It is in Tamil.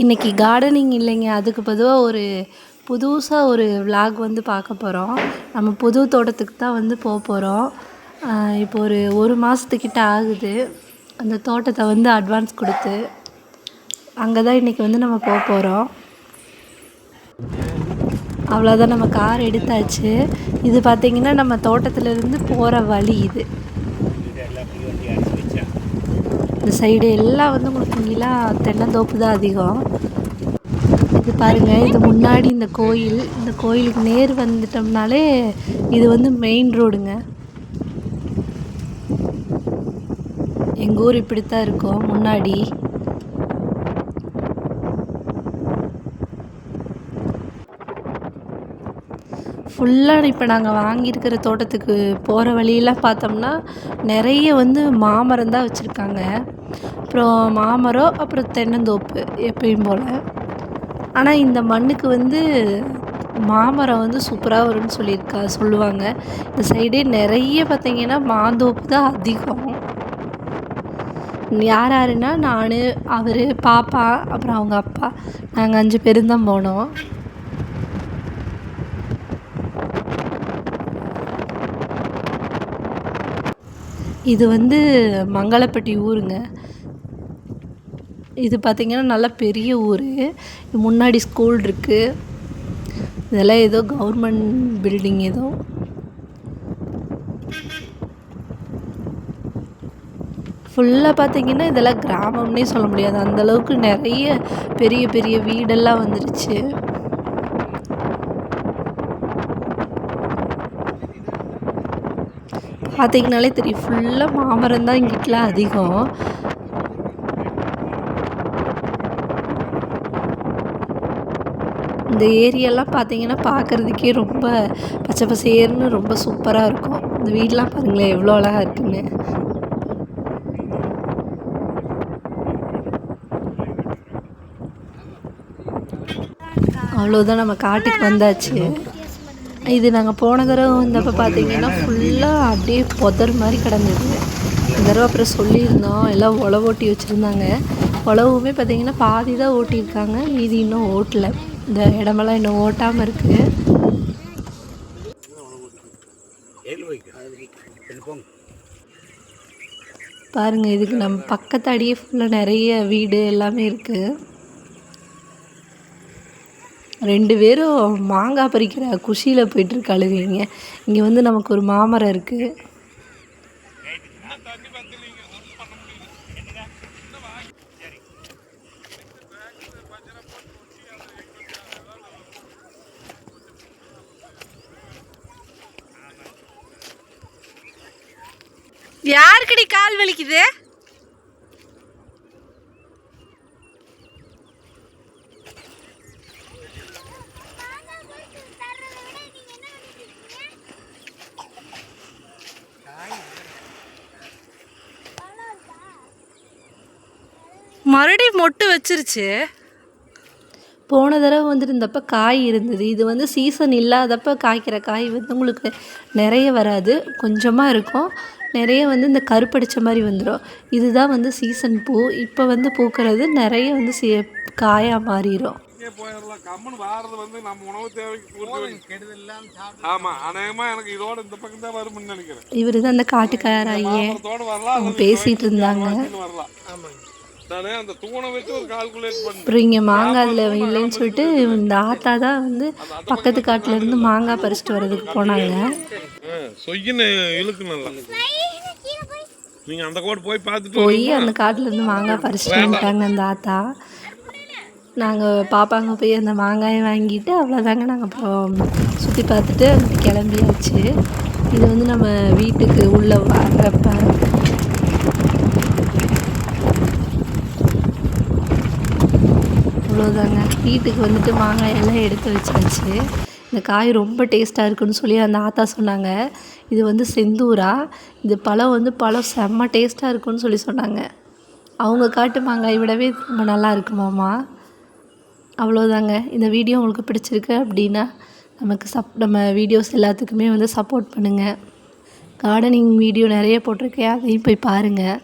இன்றைக்கி கார்டனிங் இல்லைங்க. அதுக்கு பொதுவாக ஒரு புதுசாக ஒரு விலாக் வந்து பார்க்க போகிறோம் நம்ம புது தோட்டத்துக்கு தான் வந்து போக போகிறோம் இப்போ ஒரு ஒரு மாதத்துக்கிட்ட ஆகுது. அந்த தோட்டத்தை வந்து அட்வான்ஸ் கொடுத்து அங்கே தான் இன்றைக்கி வந்து நம்ம போக போகிறோம் அவ்வளோதான் நம்ம கார் எடுத்தாச்சு. இது பார்த்திங்கன்னா நம்ம தோட்டத்துலேருந்து போகிற வழி இது. இந்த சைடு எல்லாம் வந்து உங்களுக்கு நிலா தென்னந்தோப்பு தான் அதிகம். இது பாருங்கள் இது முன்னாடி இந்த கோயில் இந்த கோயிலுக்கு நேர் வந்துட்டோம்னாலே இது வந்து மெயின் ரோடுங்க எங்கள் ஊர் இப்படித்தான் இருக்கும் முன்னாடி. ஃபுல்லாக இப்போ நாங்கள் வாங்கியிருக்கிற தோட்டத்துக்கு போகிற வழியெல்லாம் பார்த்தோம்னா நிறைய வந்து மாமரம் தான் வச்சுருக்காங்க. அப்புறம் மாமரம் அப்புறம் தென்னந்தோப்பு எப்பயும் போல். ஆனால் இந்த மண்ணுக்கு வந்து மாமரம் வந்து சூப்பராக வரும்னு சொல்லியிருக்கா சொல்லுவாங்க. இந்த சைடே நிறைய பார்த்திங்கன்னா மாந்தோப்பு தான் அதிகம். யார் யாருன்னா நான் அவர் பாப்பா அப்புறம் அவங்க அப்பா. நாங்கள் அஞ்சு பேரும் தான் போனோம். இது வந்து மங்களப்பட்டி ஊருங்க. இது பார்த்திங்கன்னா நல்ல பெரிய ஊர். முன்னாடி ஸ்கூல் இருக்குது இதெல்லாம் ஏதோ கவர்மெண்ட் பில்டிங் ஏதோ. ஃபுல்லாக பார்த்திங்கன்னா இதெல்லாம் கிராமம்னே சொல்ல முடியாது. அந்தளவுக்கு நிறைய பெரிய பெரிய வீடெல்லாம் வந்துருச்சு. பார்த்தீங்கனாலே தெரியும். ஃபுல்லாக மாமரம் தான் இங்கிட்டலாம் அதிகம். இந்த ஏரியெல்லாம் பார்த்தீங்கன்னா பார்க்குறதுக்கே ரொம்ப பச்சை பசேர்னு ரொம்ப சூப்பராக இருக்கும். இந்த வீடெலாம் பாருங்களேன் எவ்வளோ அழகாக இருக்குன்னு. அவ்வளோதான் நம்ம காட்டுக்கு வந்தாச்சு. இது நாங்கள் போன தடவை வந்தப்போ பார்த்தீங்கன்னா ஃபுல்லாக அப்படியே புதர் மாதிரி கிடந்தது. இந்த தடவை அப்புறம் சொல்லியிருந்தோம் எல்லாம் உழவு ஓட்டி வச்சுருந்தாங்க. உழவுமே பார்த்தீங்கன்னா பாதி தான் ஓட்டியிருக்காங்க மீதி இன்னும் ஓட்டலை. இந்த இடமெல்லாம் இன்னும் ஓட்டாமல் இருக்குது பாருங்கள் இதுக்கு நம்ம பக்கத்து அடியே ஃபுல்லாக நிறைய வீடு எல்லாமே இருக்குது ரெண்டு பேரும் மாங்காய் பறிக்கிற குஷியில் போயிட்டுருக்காளுங்க இங்கே வந்து நமக்கு ஒரு மாமரம் இருக்குது யாருக்கடி கால் வலிக்குது? மறுபடியும் மொட்டு வச்சிருச்சு. போன தடவை வந்துட்டு இருந்தப்போ காய் இருந்தது. இது வந்து சீசன் இல்லாதப்போ காய்க்கிற காய் வந்து உங்களுக்கு நிறைய வராது. கொஞ்சமாக இருக்கும். நிறைய வந்து இந்த கருப்படிச்ச மாதிரி வந்துடும் இதுதான் வந்து சீசன் பூ. இப்போ வந்து பூக்கிறது நிறைய வந்து சி காயாக மாறிடும் போயிடலாம். கம்முன்னு வாரது வந்து நம்ம உணவு தேவைக்கு பூர்த்தி ஆமா. அநேகமா எனக்கு இதோட இந்த பக்கம் தான் வரும்னு நினைக்கிறேன். இவர் தான் அந்த காட்டுக்காராயே அவங்க பேசிட்டு இருந்தாங்க. வரலாம். அப்புறம் இங்கே மாங்காய் அதில் இல்லைன்னு சொல்லிட்டு இந்த ஆத்தா தான் வந்து பக்கத்து காட்டுல இருந்து மாங்காய் பறிச்சிட்டு வர்றதுக்கு போனாங்க. சொய்யின்னு அந்த கோடு போய் பார்த்துட்டு போய் அந்த காட்டுல இருந்து மாங்காய் பறிச்சிட்டு வந்துட்டாங்க அந்த ஆத்தா. நாங்கள் பாப்பாங்க போய் அந்த மாங்காயை வாங்கிட்டு அவ்வளோதாங்க நாங்கள் அப்புறம் சுற்றி பார்த்துட்டு கிளம்பியாச்சு. இது வந்து நம்ம வீட்டுக்கு உள்ளே வர்றப்ப அவ்வளோதாங்க வீட்டுக்கு வந்துட்டு மாங்காய் எல்லாம் எடுத்து வச்சாச்சு. இந்த காய் ரொம்ப டேஸ்ட்டாக இருக்குன்னு சொல்லி அந்த ஆத்தா சொன்னாங்க. இது வந்து செந்தூரா. இது பழம் வந்து பழம் செம்ம டேஸ்ட்டாக இருக்குன்னு சொல்லி சொன்னாங்க. அவங்க காட்டு மாங்காய் விடவே ரொம்ப நல்லா இருக்குமாம்மா அவ்வளோதாங்க இந்த வீடியோ உங்களுக்கு பிடிச்சிருக்கு அப்படின்னா நமக்கு சப் நம்ம வீடியோஸ் எல்லாத்துக்குமே வந்து சப்போர்ட் பண்ணுங்கள் கார்டனிங் வீடியோ நிறைய போட்டிருக்கேன். அதையும் போய் பாருங்கள்